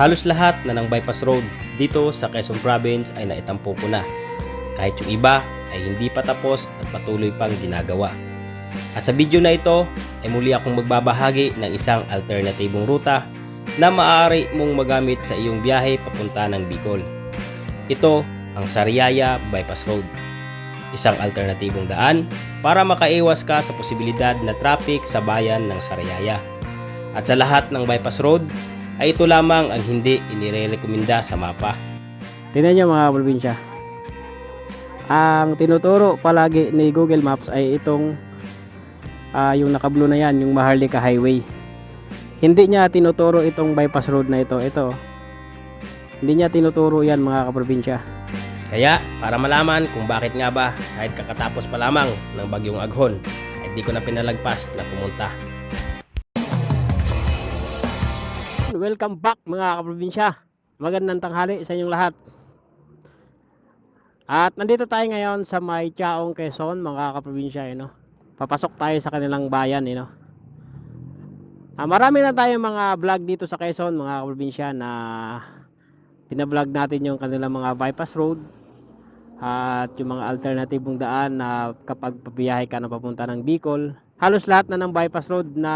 Halos lahat na ng bypass road dito sa Quezon Province ay naitampo ko na. Kahit yung iba ay hindi pa tapos at patuloy pang ginagawa. At sa video na ito ay muli akong magbabahagi ng isang alternatibong ruta na maaari mong magamit sa iyong biyahe papunta ng Bicol. Ito ang Sariaya Bypass Road. Isang alternatibong daan para makaiwas ka sa posibilidad na traffic sa bayan ng Sariaya. At sa lahat ng bypass road ay ito lamang ang hindi inirerekomenda sa mapa. Tingnan nyo mga probinsya. Ang tinuturo palagi ni Google Maps ay itong ah, yung nakablo na yan, yung Maharlika Highway. Hindi niya tinuturo itong bypass road na ito. Ito. Hindi niya tinuturo yan mga kaprobinsya. Kaya para malaman kung bakit nga ba kahit kakatapos pa lamang ng bagyong aghon ay di ko na pinalagpas na pumunta. Welcome back mga kaprobinsya. Magandang tanghali sa inyong lahat. At nandito tayo ngayon sa may Chaong Quezon mga kaprobinsya. Eh, no? Papasok tayo sa kanilang bayan. Eh, no? Ah, marami na tayong mga vlog dito sa Quezon mga kaprobinsya na pinablog natin yung kanilang mga bypass road at yung mga alternatibong daan na kapag pabiyahe ka na papunta ng Bicol halos lahat na ng bypass road na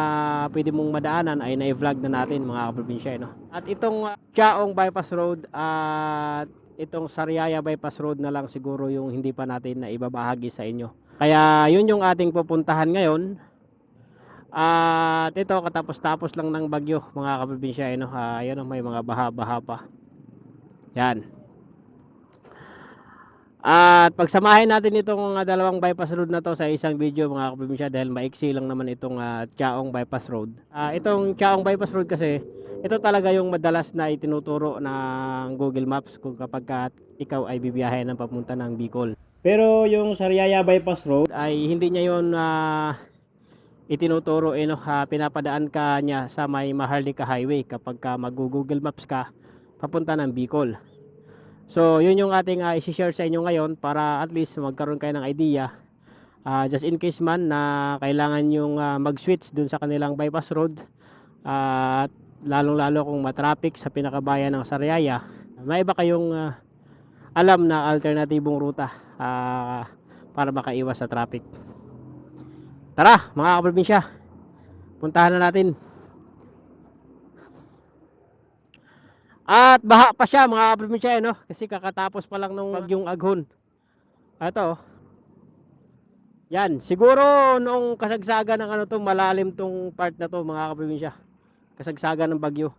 pwede mong madaanan ay na-vlog na natin mga kaprobinsya no? at itong uh, Chaong bypass road at itong Sariaya bypass road na lang siguro yung hindi pa natin na ibabahagi sa inyo kaya yun yung ating pupuntahan ngayon at ito katapos-tapos lang ng bagyo mga kaprobinsya no? uh, yun, may mga baha-baha pa yan at pagsamahin natin itong uh, dalawang bypass road na to sa isang video mga kaprobinsya dahil maiksi lang naman itong uh, Chaong bypass road. Ah, itong Chaong bypass road kasi ito talaga yung madalas na itinuturo ng Google Maps kung kapag ka ikaw ay bibiyahe ng papunta ng Bicol. Pero yung Sariaya bypass road ay hindi niya yon uh, itinuturo eh, no, ah, pinapadaan ka niya sa may Maharlika Highway kapag ka mag-Google Maps ka papunta ng Bicol. So, yun yung ating uh, isi-share sa inyo ngayon para at least magkaroon kayo ng idea. Ah, just in case man na kailangan yung ah, mag-switch dun sa kanilang bypass road at lalong-lalo kung matraffic sa pinakabayan ng Sariaya, may iba kayong ah, alam na alternatibong ruta ah, para makaiwas sa traffic. Tara, mga kaprobinsya. Puntahan na natin. At baha pa siya mga kaprobinsya eh, no? Kasi kakatapos pa lang nung bagyong aghon. Ito. oh. Yan, siguro nung kasagsagan ng ano to, malalim tong part na to mga kaprobinsya. Kasagsagan ng bagyo.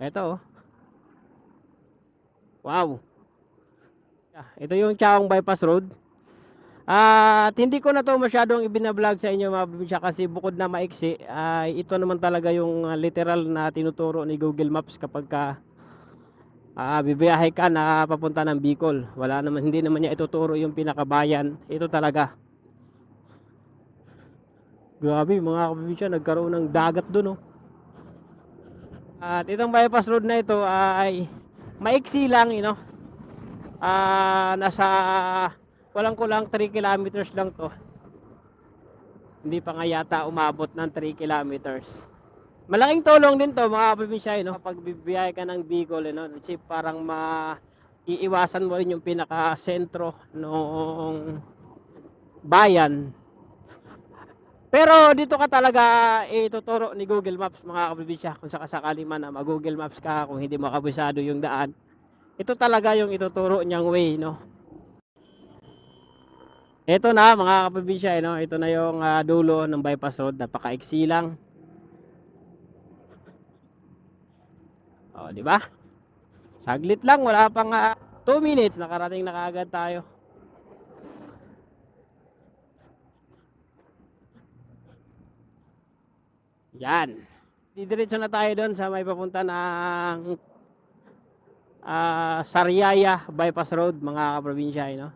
Ito oh. Wow. Ito yung Chaong Bypass Road. At hindi ko na to masyadong ibinablog sa inyo mga probinsya kasi bukod na maiksi, ay ito naman talaga yung ah, literal na tinuturo ni Google Maps kapag ka ah, bibiyahe ka na papunta ng Bicol. Wala naman, hindi naman niya ituturo yung pinakabayan. Ito talaga. Grabe mga kaprobinsya, nagkaroon ng dagat doon oh. At itong bypass road na ito ay maiksi lang, you know. Ah, nasa walang kulang 3 kilometers lang to. Hindi pa nga yata umabot ng 3 kilometers. Malaking tulong din to mga probinsya, no? Kapag bibiyahe ka ng Bicol, no? Kasi parang ma iiwasan mo rin yung pinaka-sentro ng bayan. Pero dito ka talaga ituturo ni Google Maps mga kaprobinsya kung sakasakali man na mag-Google Maps ka kung hindi mo kabisado yung daan. Ito talaga yung ituturo niyang way, no? Ito na mga kaprobinsya, eh, no? ito na yung ah, dulo ng bypass road, napakaiksi lang. Oh, di ba? Saglit lang, wala pang 2 minutes, nakarating na kaagad tayo. Yan. Didiretso na tayo doon sa may papunta ng ah, Sariaya Bypass Road, mga kaprobinsya, eh, no?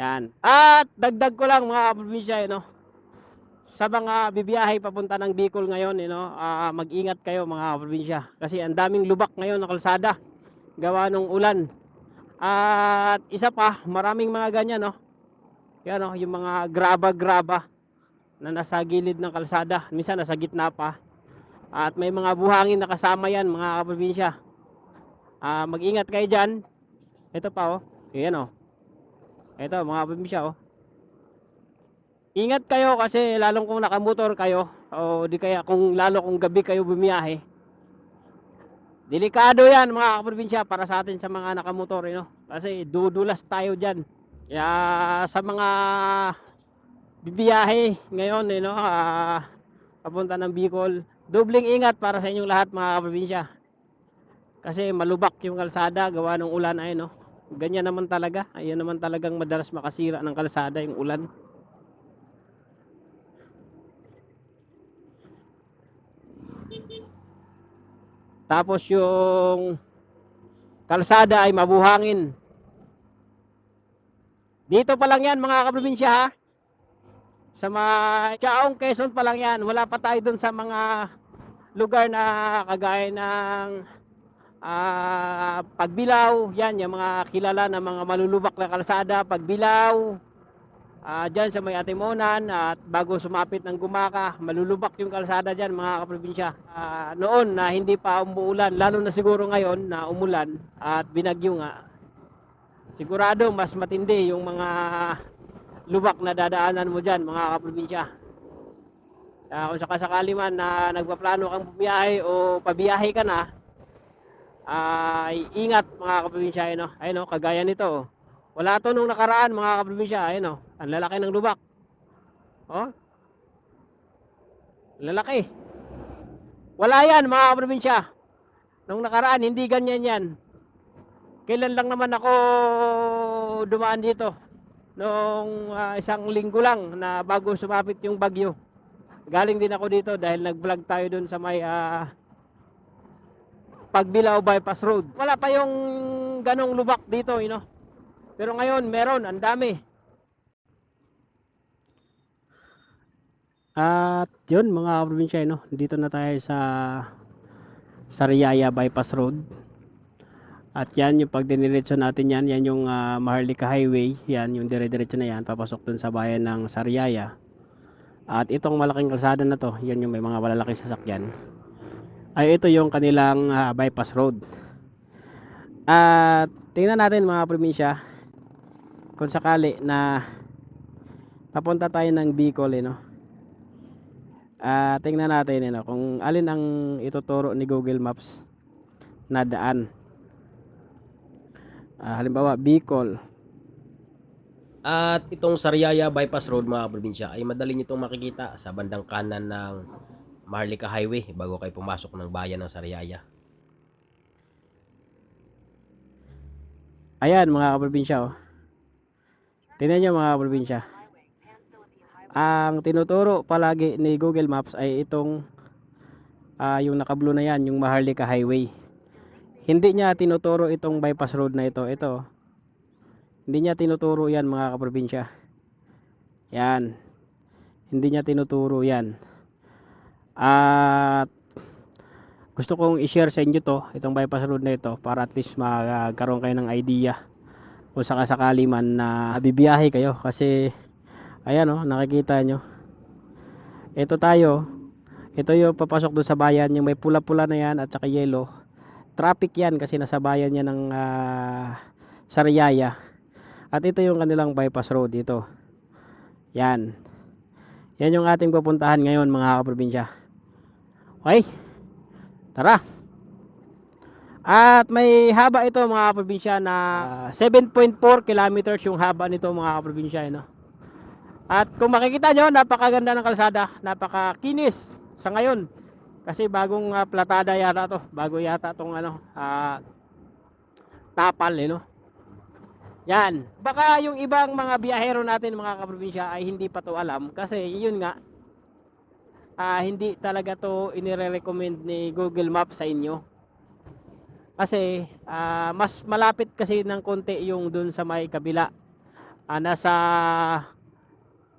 Yan. At dagdag ko lang mga kaprobinsya, eh, no? Sa mga bibiyahe papunta ng Bicol ngayon, eh, no? ah, mag-ingat kayo mga kaprobinsya. Kasi ang daming lubak ngayon na kalsada. Gawa ng ulan. At isa pa, maraming mga ganyan, no? Yan, no? Yung mga graba-graba na nasa gilid ng kalsada. Minsan nasa gitna pa. At may mga buhangin na kasama yan mga kaprobinsya. Ah, mag-ingat kayo dyan. Ito pa oh. Ayan oh. Ito mga kaprobinsya oh. Ingat kayo kasi lalong kung nakamotor kayo o di kaya kung lalo kung gabi kayo bumiyahe. Delikado yan mga kaprobinsya para sa atin sa mga nakamotor eh, no? Kasi dudulas tayo dyan. Kaya sa mga bibiyahe ngayon eh, no? ah, papunta ng Bicol, dobling ingat para sa inyong lahat mga kaprobinsya. Kasi malubak yung kalsada gawa ng ulan ay no. Ganyan naman talaga. Ayan naman talagang madalas makasira ng kalsada yung ulan. Tapos yung kalsada ay mabuhangin. Dito pa lang yan mga kaprobinsya ha. Sa mga Chaong Quezon pa lang yan. Wala pa tayo dun sa mga lugar na kagaya ng ah, Pagbilaw. Yan, yung mga kilala na mga malulubak na kalsada. Pagbilaw. Ah, dyan sa may Atimonan at bago sumapit ng Gumaka, malulubak yung kalsada dyan mga kaprobinsya. Ah, noon na hindi pa umuulan, lalo na siguro ngayon na umulan at binagyo nga, sigurado mas matindi yung mga lubak na dadaanan mo dyan mga kaprobinsya. Ah, kung sakasakali man na nagpaplano kang bumiyahe o pabiyahe ka na, ay ingat mga kaprobinsya. Ayun, no? Ayun, no? kagaya nito. oh. Wala to nung nakaraan mga kaprobinsya. Ayun o. Ang lalaki ng lubak. Oh. Lalaki. Wala yan mga kaprobinsya. Nung nakaraan hindi ganyan yan. Kailan lang naman ako dumaan dito. Nung ah, isang linggo lang na bago sumapit yung bagyo. Galing din ako dito dahil nag-vlog tayo dun sa may ah, Pagbilao Bypass Road. Wala pa yung ganong lubak dito, you know. Pero ngayon, meron, ang dami. At yun mga probinsya, no? dito na tayo sa Sariaya Bypass Road. At yan, yung pag diniretso natin yan, yan yung ah, Maharlika Highway. Yan, yung dire-diretso na yan, papasok dun sa bayan ng Sariaya. At itong malaking kalsada na to, yan yung may mga malalaking sasakyan. Ay ito yung kanilang ah, bypass road. At tingnan natin mga probinsya, kung sakali na papunta tayo ng Bicol eh, no? Ah, tingnan natin eh, no? kung alin ang ituturo ni Google Maps na daan. Ah, halimbawa Bicol. At itong Sariaya Bypass Road mga probinsya ay madali nyo itong makikita sa bandang kanan ng Maharlika Highway bago kayo pumasok ng bayan ng Sariaya. Ayan mga kaprobinsya oh. Tingnan nyo mga kaprobinsya. Ang tinuturo palagi ni Google Maps ay itong ah, yung naka-blue na yan, yung Maharlika Highway. Hindi niya tinuturo itong bypass road na ito. Ito. Hindi niya tinuturo yan mga kaprobinsya. Yan. Hindi niya tinuturo yan. At gusto kong i-share sa inyo to, itong bypass road na ito para at least magkaroon kayo ng idea kung sakasakali man na bibiyahe kayo kasi ayan oh, nakikita nyo. Ito tayo. Ito yung papasok doon sa bayan, yung may pula-pula na yan at saka yellow. Traffic yan kasi nasa bayan yan ng ah, Sariaya. At ito yung kanilang bypass road dito. Yan. Yan yung ating pupuntahan ngayon mga kaprobinsya. Okay? Tara. At may haba ito mga kaprobinsya na 7.4 kilometers yung haba nito mga kaprobinsya. eh, No? At kung makikita nyo, napakaganda ng kalsada. Napakakinis sa ngayon. Kasi bagong ah, platada yata to. Bago yata tong ano, ah, tapal eh, no? Yan. Baka yung ibang mga biyahero natin mga kaprobinsya ay hindi pa to alam. Kasi yun nga, ah, hindi talaga to inire-recommend ni Google Maps sa inyo. Kasi ah, mas malapit kasi ng konti yung dun sa may kabila. Ah, nasa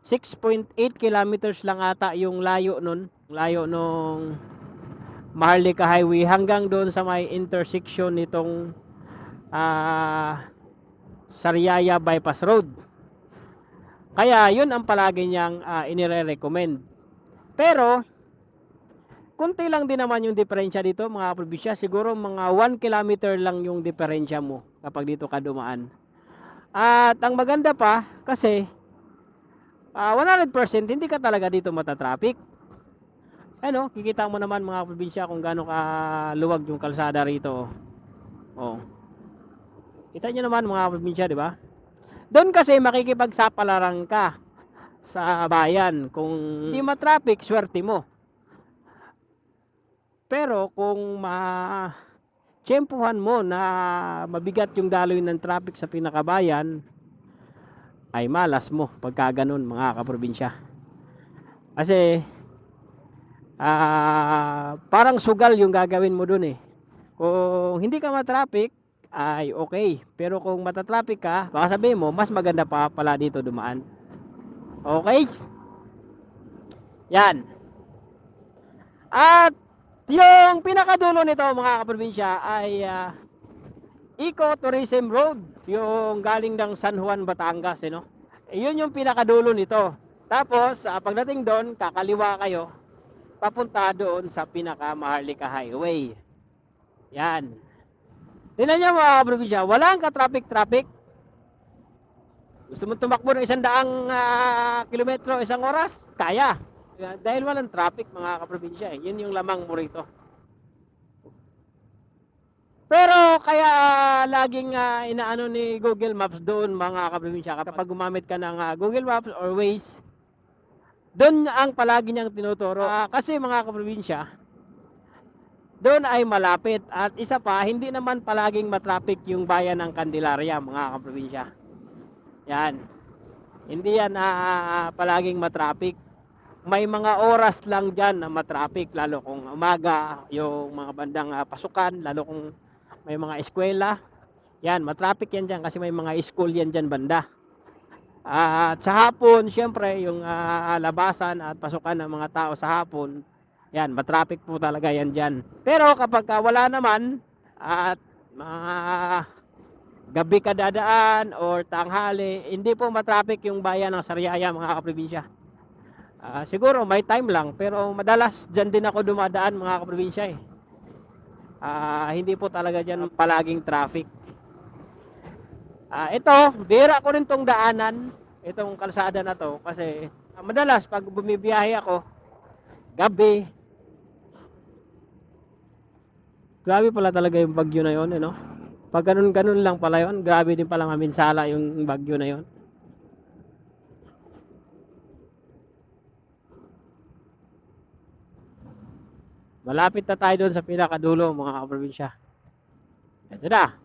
6.8 kilometers lang ata yung layo nun. Layo nung Maharlika Highway hanggang doon sa may intersection nitong ah, Sariaya Bypass Road. Kaya yun ang palagi niyang ah, inire-recommend. Pero kunti lang din naman yung diferensya dito mga probinsya. Siguro mga 1 kilometer lang yung diferensya mo kapag dito ka dumaan. At ang maganda pa kasi ah, 100% hindi ka talaga dito matatraffic. Ano, kikita mo naman mga probinsya kung gaano kaluwag yung kalsada rito. Oh. Kita nyo naman mga probinsya, di ba? Doon kasi makikipagsapalaran ka sa bayan. Kung hindi ma-traffic, swerte mo. Pero kung ma tiyempuhan mo na mabigat yung daloy ng traffic sa pinakabayan, ay malas mo pagka ganun mga kaprobinsya. Kasi ah parang sugal yung gagawin mo dun eh. Kung hindi ka ma-traffic, ay okay. Pero kung matatraffic ka, baka sabihin mo, mas maganda pa pala dito dumaan. Okay? Yan. At yung pinakadulo nito mga kaprobinsya ay ah, Eco Tourism Road, yung galing ng San Juan, Batangas, eh, no? Yun yung pinakadulo nito. Tapos, ah, pagdating doon, kakaliwa kayo, papunta doon sa pinaka Maharlika Highway. Yan. Tingnan niyo mga kaprobinsya, walang ka-traffic-traffic. Gusto mo tumakbo ng isang daang ah, kilometro, isang oras? Kaya. Dahil walang traffic mga kaprobinsya, eh. yun yung lamang mo rito. Pero kaya ah, laging ah, inaano ni Google Maps doon mga kaprobinsya kapag gumamit ka ng ah, Google Maps or Waze, doon ang palagi niyang tinuturo. Ah, kasi mga kaprobinsya, doon ay malapit at isa pa, hindi naman palaging matraffic yung bayan ng Candelaria mga kaprobinsya. Yan. Hindi yan ah, palaging matraffic. May mga oras lang dyan na matraffic, lalo kung umaga, yung mga bandang ah, pasukan, lalo kung may mga eskwela. Yan, matraffic yan dyan kasi may mga school yan dyan banda. Ah, at sa hapon, syempre, yung ah, labasan at pasukan ng mga tao sa hapon, yan, matraffic po talaga yan dyan. Pero kapag ah, wala naman, at mga gabi ka dadaan or tanghali, hindi po matraffic yung bayan ng Sariaya mga kaprobinsya. Ah, siguro may time lang, pero madalas dyan din ako dumadaan mga kaprobinsya eh. Ah, hindi po talaga dyan palaging traffic. Ah, ito, bira ko rin tong daanan, itong kalsada na to kasi ah, madalas pag bumibiyahe ako gabi Grabe pala talaga yung bagyo na yon, eh, no? Pag ganun-ganun lang pala yon, grabe din pala maminsala yung bagyo na yon. Malapit na tayo doon sa pinakadulo mga kaprobinsya. Ito na.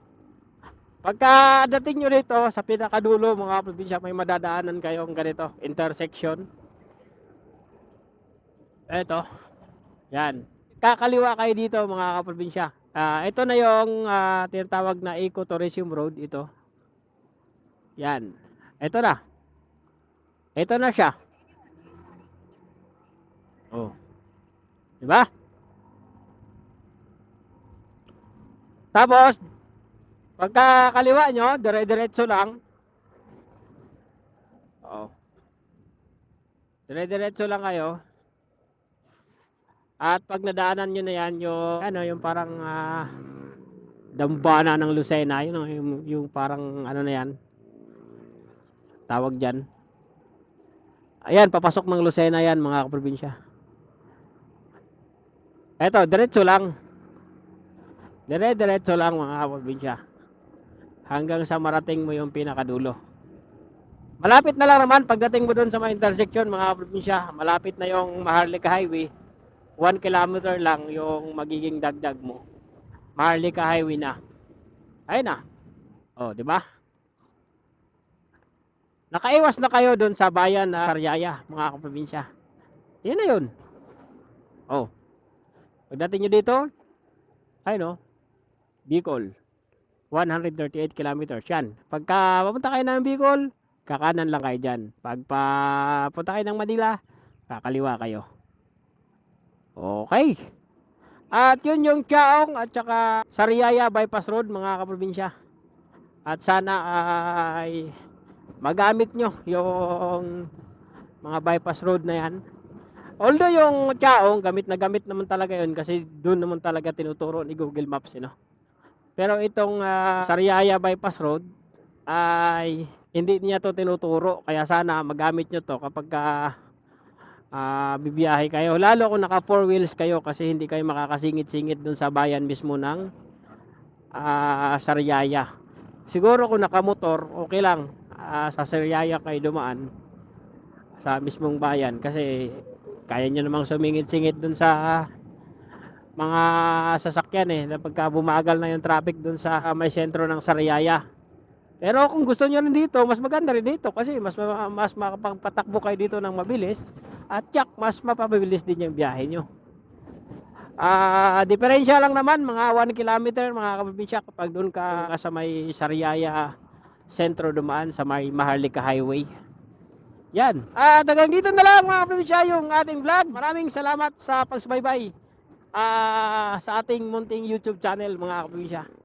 Pagka dating nyo dito sa pinakadulo mga kaprobinsya, may madadaanan kayong ganito, intersection. Ito. Yan. Kakaliwa kayo dito mga kaprobinsya. Ah, ito na yung ah, tinatawag na Ecotourism Road ito. Yan. Ito na. Ito na siya. Oh. 'Di ba? Tapos pagka kaliwa nyo, dire-diretso lang. Oo. Dire-diretso lang kayo. At pag nadaanan nyo na yan, yung, ano, yung parang ah, dambana ng Lucena, yun, oh, yung, yung parang ano na yan, tawag dyan. Ayan, papasok ng Lucena yan, mga kaprobinsya. Eto, diretso lang. Dire-diretso lang, mga kaprobinsya. Hanggang sa marating mo yung pinakadulo. Malapit na lang naman pagdating mo doon sa mga intersection, mga kaprobinsya. Malapit na yung Maharlika Highway. 1 kilometer lang yung magiging dagdag mo. Maharlika Highway na. Ayun na. Oh, di ba? Nakaiwas na kayo doon sa bayan na Sariaya, mga kaprobinsya. Yan na yun. Oh. Pagdating nyo dito, ay no, Bicol. 138 kilometers. Yan. Pagka papunta kayo ng Bicol, kakanan lang kayo dyan. Pagpa punta kayo ng Manila, kakaliwa kayo. Okay. At yun yung Chaong at saka Sariaya Bypass Road mga kaprobinsya. At sana ay magamit nyo yung mga bypass road na yan. Although yung Chaong, gamit na gamit naman talaga yun kasi doon naman talaga tinuturo ni Google Maps, you know? Pero itong ah, Sariaya Bypass Road ay hindi niya to tinuturo. Kaya sana magamit nyo to kapag ka, ah, bibiyahe kayo. Lalo kung naka four wheels kayo kasi hindi kayo makakasingit-singit doon sa bayan mismo ng ah, Sariaya. Siguro kung nakamotor, okay lang. Ah, sa Sariaya kayo dumaan sa mismong bayan kasi kaya nyo namang sumingit-singit dun sa mga sasakyan eh na pagka bumagal na yung traffic dun sa may sentro ng Sariaya. Pero kung gusto nyo rin dito, mas maganda rin dito kasi mas ma- mas makapagpatakbo kayo dito ng mabilis at tsak, mas mapabilis din yung biyahe nyo. Ah, diferensya lang naman mga 1 kilometer mga kaprobinsya kapag doon ka sa may Sariaya sentro dumaan sa may Maharlika Highway. Yan. Ah, hanggang dito na lang mga kaprobinsya yung ating vlog. Maraming salamat sa pagsubaybay ah, sa ating munting YouTube channel mga kaprobinsya.